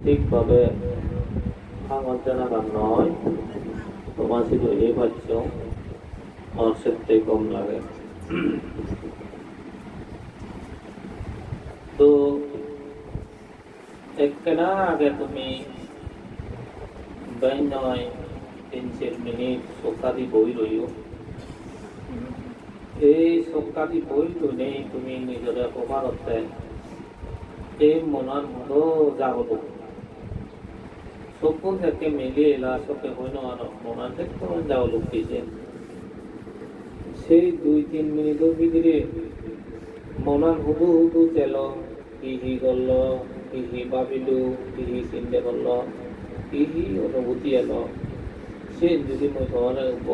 ঠিকভাবে ভাবে জানাবার নয়। তোমার শুধু এ পাচ্ছ আমার কম লাগে। তো একখানা আগে তুমি তিন মিনিট এই তুমি নিজের অপকারতে এই মনের মতো জাগত সকে হইন আর মনার থেকে যাবলো পিছে সেই দুই তিন মিনিটের ভিতরে মনার হুদু হুদু চেল কিহি গল কিহি ভাবিলো কিহি চিন্তা করল কিহি অনুভূতি এলো। সে যদি মই তোমার উপ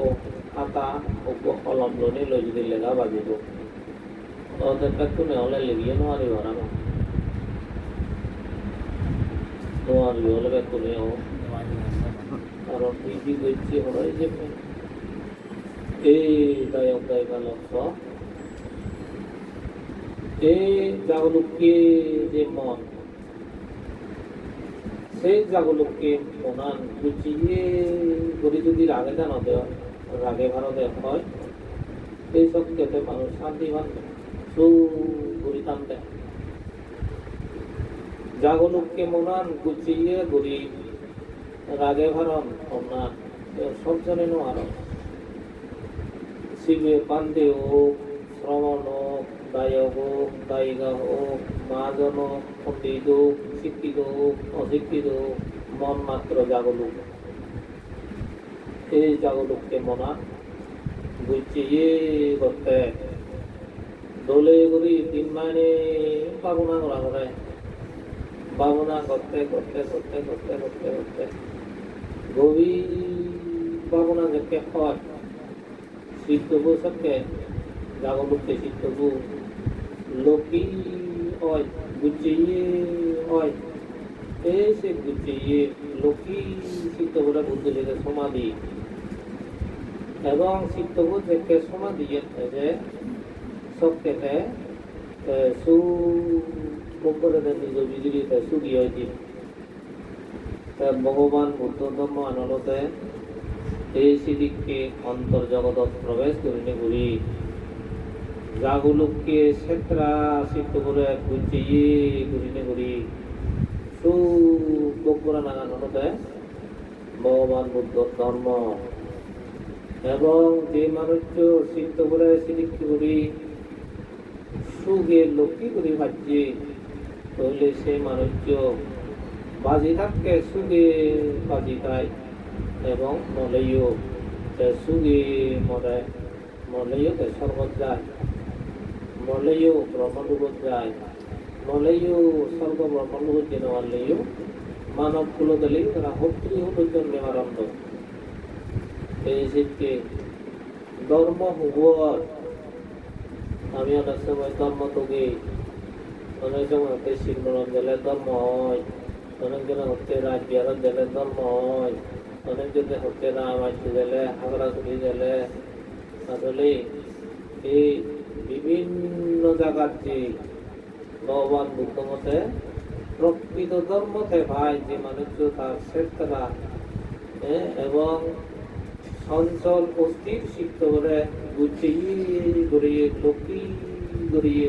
খাতা উপ কলম লনে লৈ যদি লেখা ভাবিব ওদের কাছে নহলে লেগিয়ে নোৱাৰিব না নোৱাৰিব হ'লে কোনেও কারণ করছে হলো এই যে এই জাগলুককে যে মন, সেই জাগলুককে মনান গুছিয়ে করে যদি রাগে জানো দেওয়া রাগে ভারতে হয় এই সব ক্ষেত্রে মানুষ শান্তি ভান সু গুরি টানতে জাগলুককে মনান গুছিয়ে গুরি, রাগে ভারণ অন্যান সব জনে নো আরও শিবে পান্ডে হোক শ্রমণ হোক গায়ক হোক গায়িকা হোক মহাজন পণ্ডিত হোক শিক্ষিত হোক অশিক্ষিত হোক মন মাত্র জাগলুক এই জাগলুককে মনা বুঝছে ইয়ে করতে দোলে করি তিন মাইনে পাবো করা করে ভাবনা করতে করতে করতে করতে করতে করতে। গভীর ভাবনা যাকে হয় শিক্ষবু সবকে জাগলুককে শিক্ষবু লোকি হয় গুছিয়ে হয়। এই সে গুছিয়ে লোকি শিক্ষবুরা বুদ্ধি লেগে সমাধি। এবং শিক্ষবু থেকে সমাধি যে সবকে সু মঙ্গলের নিজ বিজুলিতে সুখী হয়েছে ভগবান বুদ্ধ ধর্ম আনলতে এই সিদিককে অন্তর্জগত প্রবেশ করিনে ঘুরি যাগুলোকে সেত্রা সিদ্ধ করে গুছিয়ে ঘুরিনে ঘুরি সু বকুরা নাগান হতে ভগবান বুদ্ধ ধর্ম এবং যে মানুষ সিদ্ধ করে সিদিককে ঘুরি সুগে লক্ষ্মী করে ভাবছে। তাহলে সে মানুষ বাজি থাকতে সুগে বাজি খায় এবং মলেও সুগে মরে মলেও স্বর্গত যায় মলেও ব্রহ্মলোকত যায় মলেও স্বর্গ ব্রহ্মলোকত যেন আনলেও মানব কুলো দিলে তারা হত্রি হলো জন্মের আনন্দ। এই শিবকে ধর্ম হুয়ার আমি অনেক সময় ধর্ম তোকে অনেক সময় হতে শিবনরম জেলের ধর্ম হয় অনেক জন হতে রাজ বিহারের জেলের ধর্ম হয় অনেক জন হতে রামায়ণ জেলে হাগড়াগুড়ি জেলে আসলে এই বিভিন্ন জায়গার যে ভগবান বুদ্ধ মতে প্রকৃত ধর্মতে ভাই যে মানুষ তার শ্রেষ্ঠরা এবং চঞ্চল অস্থির সিদ্ধ করে গুছিয়ে গড়িয়ে লক্ষ্মী গড়িয়ে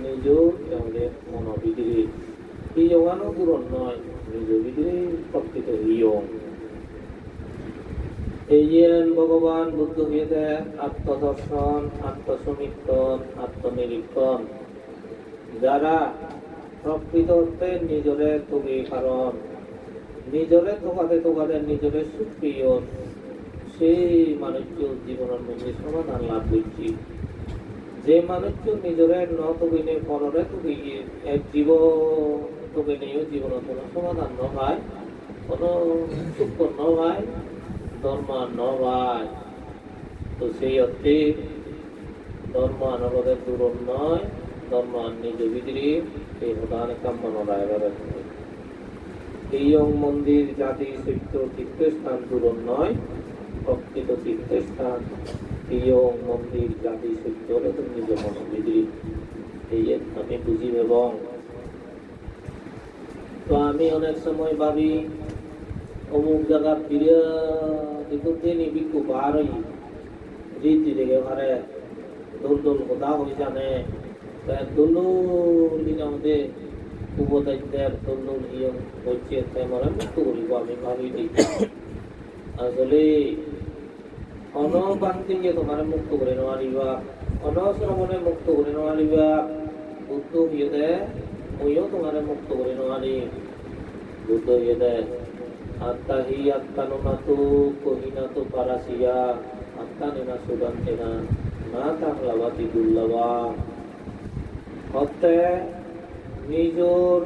নিজ আমাদের মন ভিতরে এই যোগানো দূর নয়, নিজ ভিতরে প্রকৃত ইয়ং এই যে ভগবান বুদ্ধ হইতে আত্মদর্শন আত্মসমীক্ষণ আত্মনিরীক্ষণ, যারা প্রকৃত অর্থে নিজরে তুমি কারণ, নিজরে তোকাতে তোকাতে নিজরে সুপ্রিয়, সেই মানুষ জীবনের মধ্যে সমাধান লাভ করছি। যে মানুষ নিজরে ন তবিনে পরে তুমি এক জীব তবিনেও জীবন কোনো সমাধান নহয় কোনো সূক্ষ্ম নয় ধর্ম নয় তো সেই অর্থে ধর্ম আনগদের দূর নয়, ধর্ম নিজ ভিতরে এই প্রধান কাম্য নয় এই মন্দির জাতি সত্য তীর্থস্থান দূর নয়, প্রকৃত তীর্থস্থান। এই মন্দির হলে তুমি নিজ মন ভিতরে এই আমি বুঝি এবং তো আমি অনেক সময় ভাবি, অমুক জায়গা ফিরে দিন বিকু বার হই রীতি দেখে ঘরে দোল দোল কথা হয়ে জানে। দোল দিন আমাদের উপদায়িত্বের দোল নিয়ম হচ্ছে তাই মনে মুক্ত করিব, আমি ভাবি দিই আসলে অনবান্তিকে তোমার মুক্ত করে নেওয়ারিবা অনশ্রমণে মুক্ত করে নেওয়ারিবা বুদ্ধ হইতে মইও তোমার মুক্ত করে নেওয়ারি বুদ্ধ হইতে আত্মা হি আত্মা নমাতু কহিনা তো পারাসিয়া আত্মা নেনা সুদান্তে না না তাহলাবাতি দুর্লভা হতে নিজর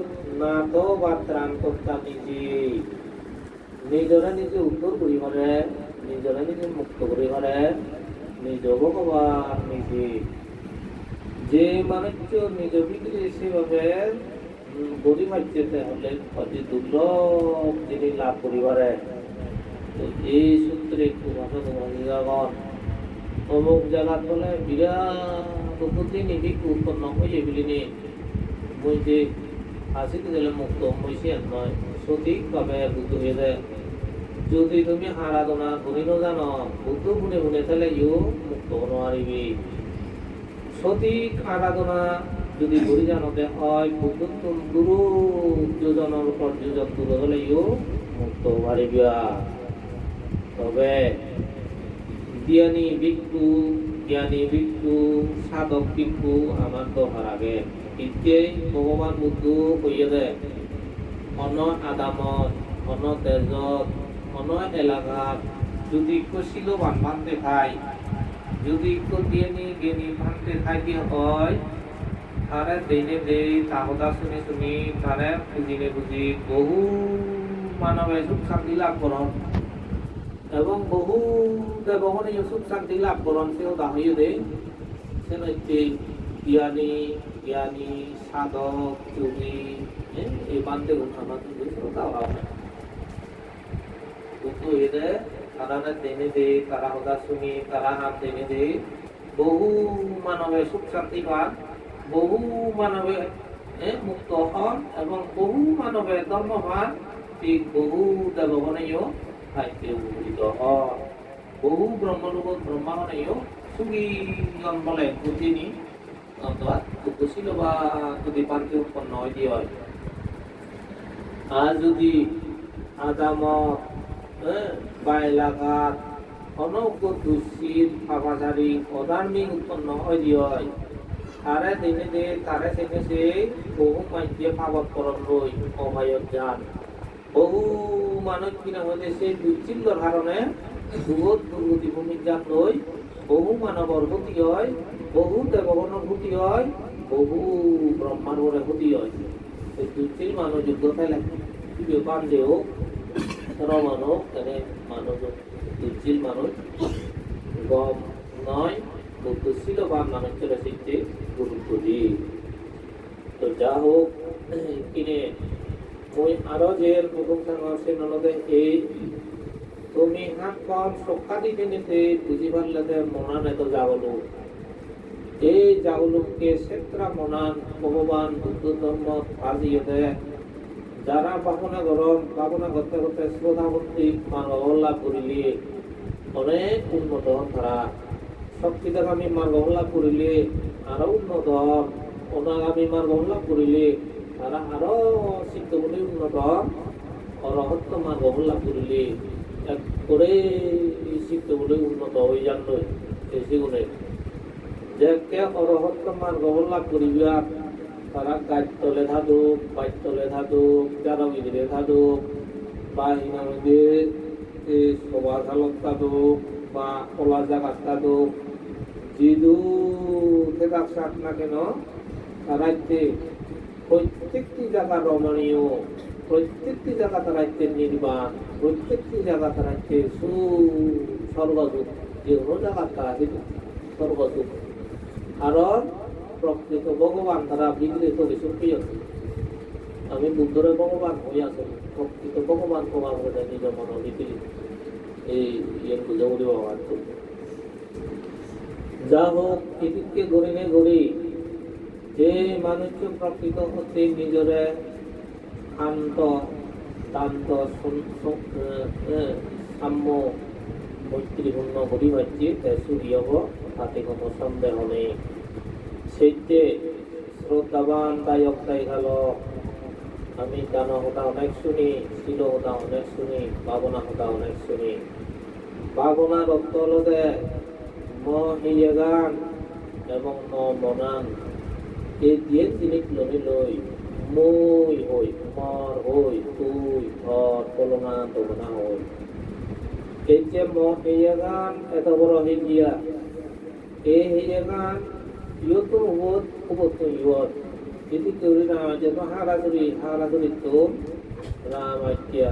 না তো বা ত্রাণ কর্তা নিজে নিজরে নিজে উত্তর করি মানে নিজরে নিজে মুক্ত করি মানে নিজ ভগবান নিজে যে মানুষ নিজ ভিতরে সেভাবে গরি মারছে হলে অতি দুর্লভ যিনি লাভ করিবারে তো এই সূত্রে একটু ভাষা তোমার অমুক জায়গা বলে বিরাট উপতি নিবিক উৎপন্ন হয়ে বিলিনি মই যে আসি দিলে মুক্ত হয়েছে নয় সঠিকভাবে বুদ্ধ হয়ে যায় যদি তুমি আরাধনা করি জানো। বুদ্ধ গুণে গুণে তাহলে ইও মুক্ত নোৱাৰিবি সঠিক আরাধনা যদি করি জানতে হয় বুদ্ধ গুরু। যোজনের যোজন দূর হলে ইও মুক্ত পাৰিবিয়া তবে জ্ঞানী ভিক্ষু জ্ঞানী ভিক্ষু, সাধক ভিক্ষু আমার তো হারাগে ইত্যেই ভগবান বুদ্ধ কইয়ে দেয় অন আদামত অন তেজত অন এলাকাত যদি একটু শিল বান দেখায় যদি একটু জ্ঞানী জ্ঞানী ভাঙতে থাকি হয়, তারে দেনে দেই, তাহতা শুনি শুনি, তারে বুঝিলে বুঝি বহু মানবে সুখ শান্তি লাভ করন। এবং বহু দেবগণে সুখ শান্তি লাভ করন, সেও দাহইও দে সেন হচ্ছে জ্ঞানী জ্ঞানী, সাধক, যোগী এই বান্ধে উঠানো কিন্তু শ্রোতা হয়। কিন্তু এদের তারা তারা হদা শুনি তারা হাত দেনে বহু মানবে সুখ শান্তি পান, বহু মানবে মুক্ত হন এবং বহু মানবে ধর্মবান ঠিক বহু দেবগণেও খাইতে উপকৃত হন। বহু ব্রহ্মলোক ব্রহ্মাগণেও সুখী বলে বুঝিনি অর্থাৎ কুশীল বা যদি পান্তে উৎপন্ন হয় দিয়ে হয়? আর যদি আদামত বা এলাকাত অনজ্ঞ দুশ্চিত পাপাচারী অধার্মিক উৎপন্ন হয় দিয়ে তারে দিনে দে তারে সে বহু মাইকে পাবত করণ লই অভয়ত যান। বহু মানুষ কিনা হইতে সেই দুশ্চিন্তার কারণে বহুত দুর্গতি ভূমিক যান লই বহু মানবর গতি হয়, বহু দেবগণর গতি হয়, বহু ব্রহ্মাণ্ডের গতি হয়। এই দুশ্চিল মানুষ যোগ্যতায় লাগে ব্যাপার দেও। তারা মানব তাহলে মানুষ দুশ্চিল মানুষ। গম নয় বুদ্ধশীল বা মানুষ চলে শিখতে গুরুত্ব দিই তো যা হোক, কিনে মই আরও যে প্রথম আছে নলদে এই তুমি হাত কম সক্কা দিতে নিতে বুঝি পারলে মনা নেত যাবলো এই যাগুলোকে ক্ষেত্রা মনান, ভগবান বুদ্ধ ধর্ম আজিয়তে যারা পাপনা গরম কামনা করতে করতে শ্রোতা মার্গ অবলাভ করিলে অনেক উন্নত হন তারা। শক্তিদাগামী মার্গ অবলাভ করিলে আরো উন্নত হন অনাগামী মার্গ অবলাভ করিলে তারা আরো শিক্ষ বলে উন্নত হন। অরহত্য মার্গ অবলাভ করিলে এক করে শিক্ষ বলে উন্নত হয়ে যান সেগুলো যে কে অরহত্য মার্গ অবলাভ করিবার তারা গাছ তলে থাকুক বাইক তলে থাকুক যারা মিদিরে থাকুক বা মধ্যে সবার হালত থাকুক বা কলা জাগাত থাকুক যিদু থেকাক সাত না কেন তারাইতে প্রত্যেকটি জায়গা রমণীয়, প্রত্যেকটি জায়গা তারাইতে নির্বাণ, প্রত্যেকটি জায়গা তারাইতে সু সর্বদুখ যে কোনো জায়গা তারা সর্বদুখ কারণ প্রকৃত ভগবান তারা বিগৃত কিছু প্রিয় আমি বুদ্ধরে ভগবান হয়ে আছি প্রকৃত ভগবান প্রভাব হয়ে নিজ মন বিক্রি এই ইয়ে পুজো করি বাবার যা হোক এদিকে গড়িনে গড়ি যে মানুষ প্রকৃত হতে নিজরে শান্ত এ, সাম্য মৈত্রীপূর্ণ করি পাচ্ছি সূর্য তাতে কোনো সন্দেহ নেই। সেইতে শ্রদ্ধাবান দায়ক তাই গেল। আমি গান হতা অনেক শুনি, শিল হতা অনেক শুনি, ভাবনা হতা অনেক শুনি। হলো যে ম হিয়ে গান এবং ন মনান এই দিয়ে জিনিস লনি লই মই হই মর হই তুই ঘর কলনা তলনা হই এই যে ম হিয়ে গান, এত বড় হিজিয়া এই হিয়ে গান ইয়তো হত হবত ইয়ত যদি কেউ রামাজে হারাগুড়ি হারাগুড়ি তো রামাজ্ঞা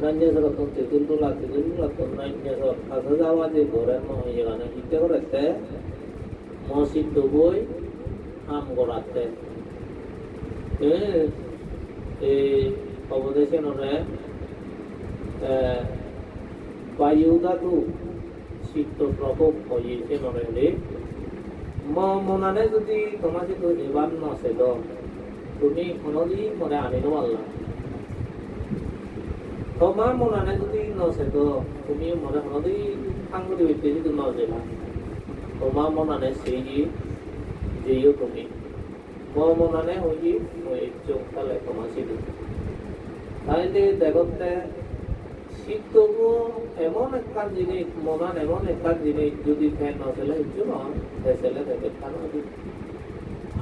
নান্যসরতন তেজুল্লা তেজুল্লা তো নান্যসর হাসা যাওয়া যে ঘরে এখানে হিতে করেতে মসজিদ বই আম গড়াতে এই অবদেশে নরে বায়ুদাতু শীত প্রকোপ হয়েছে নরে মনানে যদি তোমার যদি নিবান নছে তো তুমি কোনোদিন মনে আনিব পারলাম তোমার মনানে যদি নছে তো তুমি মনে কোনোদিন সাংগতি হইতে যদি নজেলা তোমার মনানে সেই যেইও তুমি। ম মনানে হই ওই চোখ তালে তোমার সিদ্ধ তাইলে দেখতে শীতবু এমন একটা জিনিস মনান এমন একটা জিনিস যদি ফ্যান নচলে নয় ফেসেলে থেকে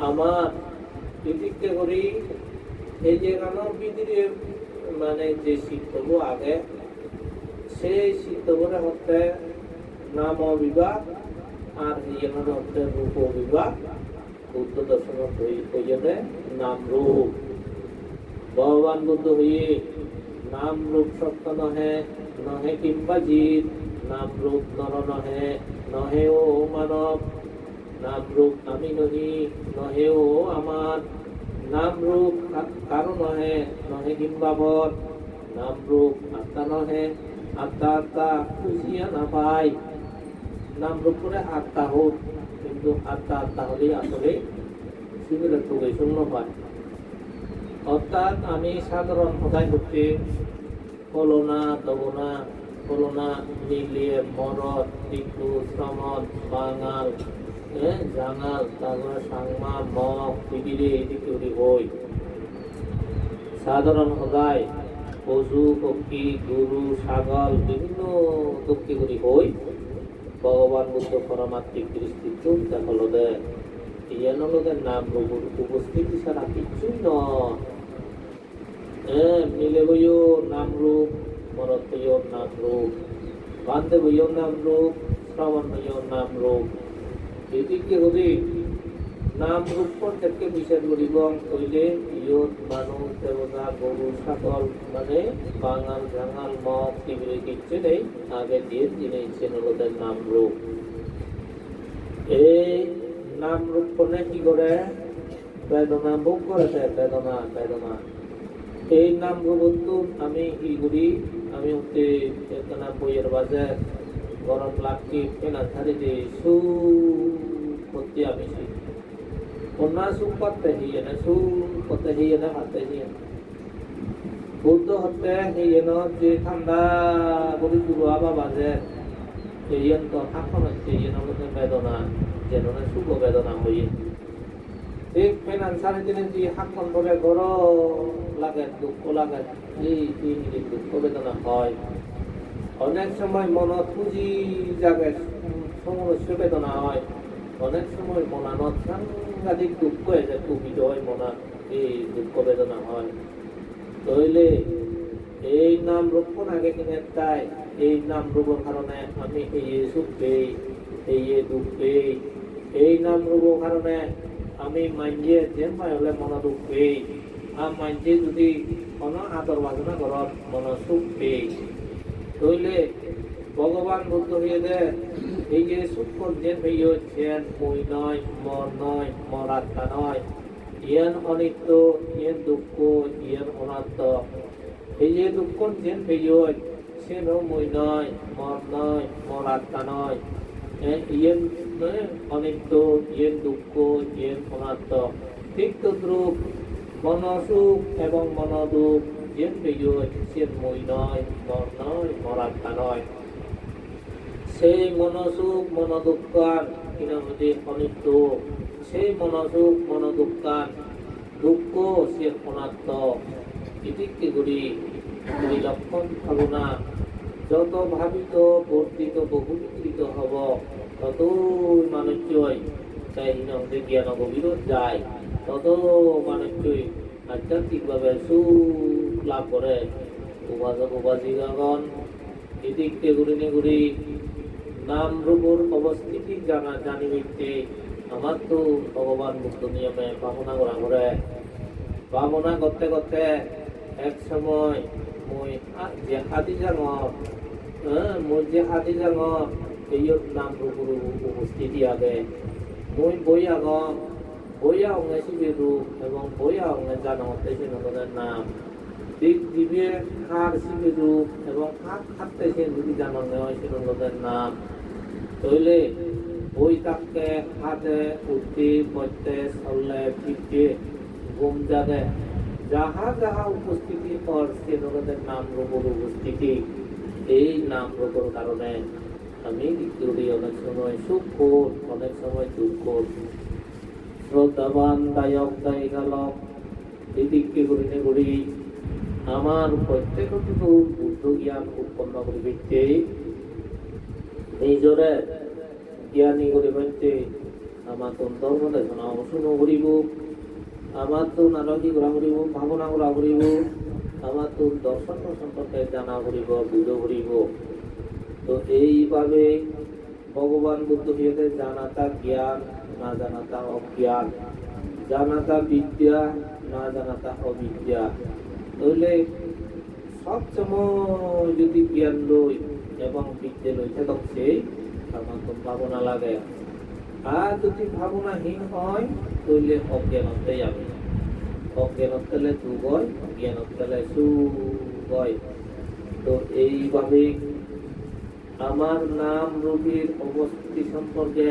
আমার এদিকে করি, এই যে বিদিরে মানে যে শীতবু আগে, সেই শীতবুরে হচ্ছে নাম বিভাগ আর ইয়ে হচ্ছে রূপ বিভাগ বুদ্ধ দর্শন হইলে নাম রূপ। ভগবান বুদ্ধ হইয়ে নাম রূপ সত্য নহে নহে কিংবা জীব, নাম রূপ নর নহে নহে ও মানব, নাম রূপ আমি নহি, নহে ও আমার, নাম রূপ কারও নহে নহে কিংবা বর, নাম রূপ আত্মা নহে, আত্মা আত্মা খুঁজিয়া না পাই নাম রূপ করে আত্মা হোক, কিন্তু আত্মা আত্মা হলেই আসলে শিবিরের শূন্য পায় অর্থাৎ আমি সাধারণ সদায় করতে কলনা দবনা কলনা মিলিয়ে মরদ টিকু শ্রমদ বাঙাল জাঙাল তারপরে সাংমা, মগ টিবিরে এদিকে উড়ি হই। সাধারণ সদায় পশু পক্ষী, গরু, ছাগল, বিভিন্ন করি হই। ভগবান বুদ্ধ পরমাত্মিক দৃষ্টিত দেখল দে ইয়ান লোকের নাম উপস্থিতি ছাড়া কিছুই নয়। হ্যাঁ মিলে বইও নাম রূপ মরত বইও নাম রূপ বান্ধে বইও নাম রূপ, শ্রবণ বইও নাম রূপ। এদিকে হবি নাম রূপ প্রত্যেককে বিচার করিব, কইলে ইয়ত মানুষ, দেবতা, গরু, ছাগল মানে বাঙাল ঝাঙাল মগ টিভিরে কিচ্ছে নেই, আগে দিয়ে যিনি ইচ্ছেন ওদের নাম রূপ। এই নাম রূপ কি করে? বেদনা ভোগ করে বেদনা বেদনা। এই নাম রূপত্ব আমি ই করি আমি হচ্ছে একখানা বইয়ের বাজার, গরম লাগছে কেনা ছাড়িতে সু করতে আমি সেই। অন্য সুখ করতে হিয়ে না সু করতে হিয়ে না হাতে হিয়ে বুদ্ধ হতে হিয়ে না, যে ঠান্ডা করে শুরু আবার বাজে। এই তো ইয়ে নগদের বেদনা, যেন না সুখ বেদনা হইয়ে। ঠিক পেনান সাড়ে দিনে যে হাতখন করে গরম লাগে, দুঃখ লাগে? এই তিন দুঃখ বেদনা হয়। অনেক সময় মন পুঁজি জাগে সমস্য বেদনা হয়। অনেক সময় মনানত সাংঘাতিক দুঃখ হয়ে যায় কুপিত হয় মনা, এই দুঃখ বেদনা হয়। তইলে এই নাম রূপন আগে কিনে তাই এই নাম রূপর কারণে আমি এই সুখ পেই, এই দুঃখ পেই, এই নাম রূপর কারণে আমি মাইন্ডে যেন পাই হলে মন দুঃখ পেই আর মাইন্ডে যদি অন আদর বাজনা ঘরত মন সুখ পেয়ে তৈলে ভগবান বুদ্ধ হয়ে দে এই যে সূক্ষ্ম যে হইয় জ্ঞান মই নয় মন নয় মর আত্মা নয় ইয়ান অনিত্য ইয়ান দুঃখ ইয়ান অনাত্ম এই যে দুঃখ যেন হইয় সে মই নয় মর নয় মর আত্মা নয় ইয়েন অনিত্য ইয়েন দুঃখ ইয়েন অনাত্ম। ঠিক তদ্রূপ মন সুখ এবং মন দুঃখ ইয়েন বিজয় সে মই নয় মর নয় মরাত্মা নয়। সেই মনসুখ মন দুঃখান কিনামতে অনিত্য। সেই মনসুখ মন দুঃখ সে অনাত্ম। ইতিকে গুলি গুলি লক্ষণ ভাবনা। যত ভাবিত, বর্ধিত বহুবিকৃত হব। ততই মানুষই তাই হিনমতে জ্ঞান গভীরত যায়। তত মানুষই আধ্যাত্মিকভাবে সুখ লাভ করে। উপাসক, উপাসিকাগণ এদিককে ঘুরিনে ঘুরি, নাম রূপর অবস্থিতি জানা জানিবিতে আমার তো ভগবান মুক্ত নিয়মে ভাবনা করা করে। ভাবনা করতে করতে এক সময় মই যে আদি জাঙত হ্যাঁ মই যে আদি জাঙত এই নাম রূপর উপস্থিতি আগে মই বই আগম বইয়া অঙ্গে শিবে রূপ এবং বইয়া অঙ্গে জানত সে নগদের নাম খার শিবে এবং খাত খাতে সে যদি জানানো হয় সে নগদের নাম তৈলে বই তাকে হাতে উঠতে বসতে চললে ফিরতে ঘুম জাগে যাহা যাহা উপস্থিতি পর সে নগদের নাম রূপর উপস্থিতি এই নাম রূপর কারণে আমি দ্বিতীয়টি অনেক সময় সুখ কর, অনেক সময় দুঃখ কর। শ্রদ্ধাবান দায়ক দায়িকালক এদিককে করিনে করি আমার প্রত্যেকটি বুদ্ধ জ্ঞান উৎপন্ন করিবে নিজরে জ্ঞানী করিবে আমার তো ধর্ম দেশনা শুনো করিব। আমার তো নারকী করা করিব ভাবনা করা করিব। আমার তো দর্শন সম্পর্কে জানা করিব বুঝ করিব। তো এইভাবে ভগবান বুদ্ধ হইতে জানাতা জ্ঞান, না জানাতা অজ্ঞান। জানাতা বিদ্যা, না জানাতা অবিদ্যা। তাহলে সবসময় যদি জ্ঞান লই এবং বিদ্যা লই থাকক সেই আমার তো ভাবনা লাগে। আর যদি ভাবনাহীন হয়, তাহলে অজ্ঞানতে যাবে অজ্ঞানতলে দুঃখ হয় অজ্ঞানতলে সুখ হয় তো এইভাবে আমার নাম রূপের অবস্থিতি সম্পর্কে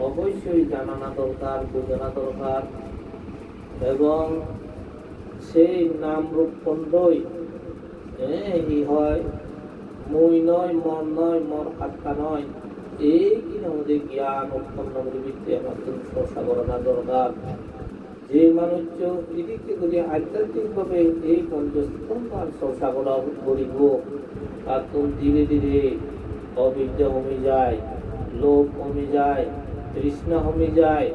অবশ্যই জানানা দরকার বোঝানো দরকার। এবং সেই নাম রূপ খণ্ডই এই হয়, মই নয়, মন নয়, মন আত্মা নয়। এই কি আমাদের জ্ঞান উৎপন্ন করিবিতে আমাদের চর্চা করানো দরকার। যে মানুষ এদিকে যদি আধ্যাত্মিকভাবে এই পঞ্চস্তম্ভার চর্চা করা করিব আর ধীরে ধীরে অবিদ্যা কমে যায়, লোভ কমে যায়, তৃষ্ণা কমে যায়,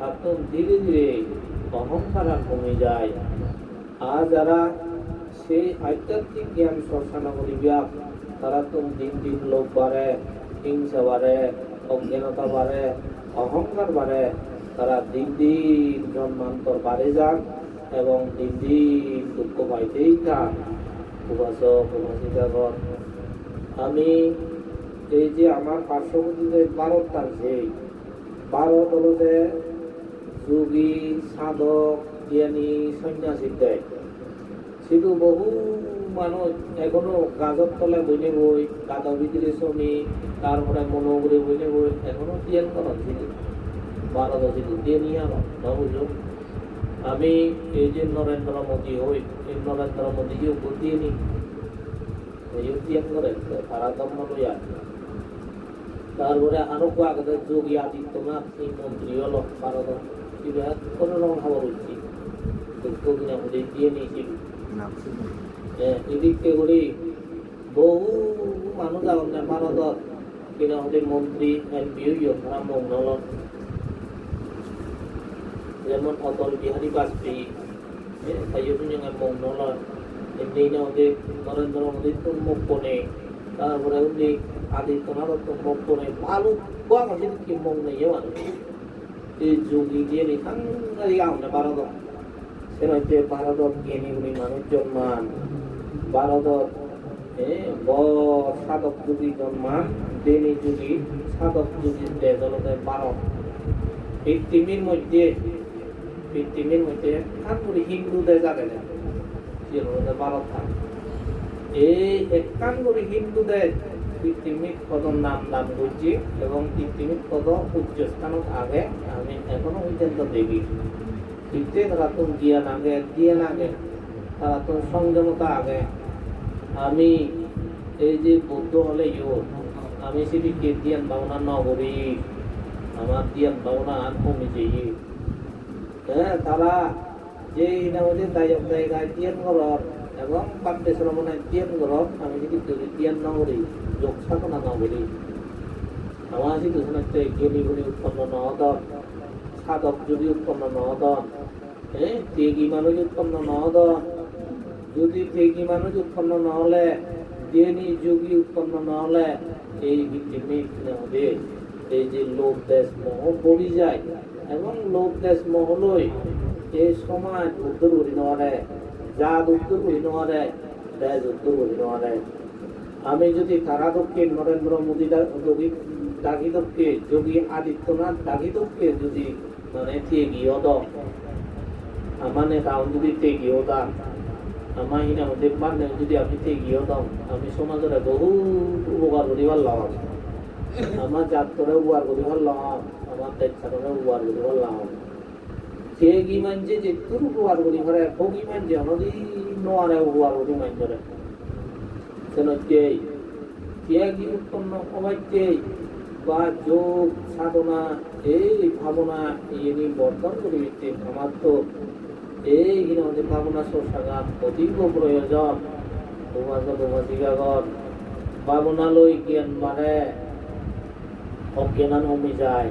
আর ধীরে ধীরে অহংকার কমে যায়। আর যারা সেই আধ্যাত্মিক জ্ঞান চর্চা না করিবা তারা তো দিন দিন লোভ বাড়ে, হিংসা বাড়ে, অজ্ঞানতা বাড়ে, অহংকার বাড়ে। তারা দিন দিন জন্মান্তর বাড়ে যান এবং দিন দিন দুঃখ পাইতেই থাক। উপাসক উপাসিকাগণ আমি এই যে আমার পার্শ্ববর্তী যে ভারত আছে ভারত হলো যে যোগী, সাধক, জ্ঞানী, সন্ন্যাসী দেয়। কিন্তু বহু মানুষ এখনও গাজর তলে বইনে বই গাদা ভিতরে শ্রমিক তারপরে মনোগুড়ে বইনে বই, এখনও জ্ঞান করেন ছিল ভারত আছে দিয়ে নিয়ে আমার আমি এই যে নরেন্দ্র মোদী হই, এই নরেন্দ্র মোদীকে দিয়ে নি এই জ্ঞান করে তারা দম্ম লইয়া তারপরে আরও কয়েকটা যোগী আদিত্যনাথ এই মন্ত্রী হলো ভারত কিবা কোনো রকম খবর হচ্ছে কবিনা মধ্যে দিয়ে নিয়েছিল এদিকে করে বহু মানুষ আগুন ভারতত কিনা হলে মন্ত্রী এমপি তারা মঙ্গল যেমন অটল বিহারী বাজপেয়ী তাইও মঙ্গল এমনি না ওদের নরেন্দ্র মোদী তো মুখ কোনে তারপরে উনি আদিত্যনাথ তো মুখ কোনে ভালো কাছে কি মন নেই মানুষ এই যোগী দিয়ে নিখান গাড়ি আগুন ভারত হচ্ছে ভারতত জ্ঞানীগুলি মানুষ জন্মান। ভারতত এ, ব সাধক যুগী জন্মান দেনী যুগী সাধক যুগী হলতে ভারত পৃথিবীর মধ্যে পৃথিবীর মধ্যে খান করে হিন্দু দেশ আগে না সে হলতে ভারত থাক এই একান করে হিন্দু দেশ পৃথিবীর কত নাম দান করছি এবং পৃথিবীর কত উচ্চ স্থানত আগে, আমি এখনও পর্যন্ত দেখি। কিন্তু তারা তো জ্ঞান আগে জ্ঞান আগে তারা তো সংযমতা আগে। আমি এই যে বৌদ্ধ হলে ইউ আমি সেটি কে জ্ঞান ভাবনা ন করি আমার জ্ঞান ভাবনা আর কমে যাই। হ্যাঁ তারা যে জায়গায় জ্ঞান করার এবং পাঠ্য শ্রবণে জ্ঞান করার, আমি যদি জ্ঞান ন করি, যোগ সাধনা ন করি যদি শুনেছে জ্ঞানী গুলি উৎপন্ন ন হতন সাধক যদি উৎপন্ন ন হতন হ্যাঁ ত্যাগী মানুষ উৎপন্ন ন হতন যদি ত্যাগী মানুষ উৎপন্ন ন হলে, জ্ঞানী যোগী উৎপন্ন ন হলে, এই ভিত্তিমে হবে এই যে লোক দেশ মোহ পড়ি যায়, এবং লোক দেশ মহলই সমাজ উত্তর করি নেওয়ারে জাত উত্তর করি নেওয়ারে দেশ উত্তর করি নেওয়ারে আমি যদি কারাদককে নরেন্দ্র মোদী যোগী দাগিদককে যোগী আদিত্যনাথ দাগিদককে যদি মানে তেগিও দ মানে রাউন্ড যদি তেগিও দান আমার হিনা মধ্যে মানে যদি আমি তেগিও দাও আমি সমাজের বহু উপকার করি পারলাম আমার জাতরে উপকার করি পারলাম আমার দেশরে উপকার করি পারলাম তেগি মানছে যে তোর উপকার করি পারে ভোগী মানছে নদী নোয়ারে উপকার করি মানছে উৎপন্ন হওয়াইতেই বা যোগ সাধনা এই ভাবনা ইনি বর্ধন করে আমার তো এই আমাদের ভাবনা সরসাগান অতীব প্রয়োজন উপাসক উপাসিকাগণ ভাবনা জ্ঞান বাড়ে অজ্ঞান কমে যায়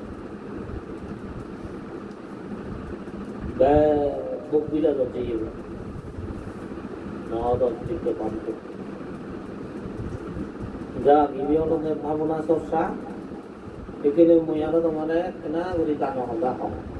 বিলা যাচ্ছে নহদ সেদিকে বান্ধে যা বিভিন্ন ভাবনা চর্চা এখানে আৰু তাৰমানে কেনা করে জানো হ'বা হওঁ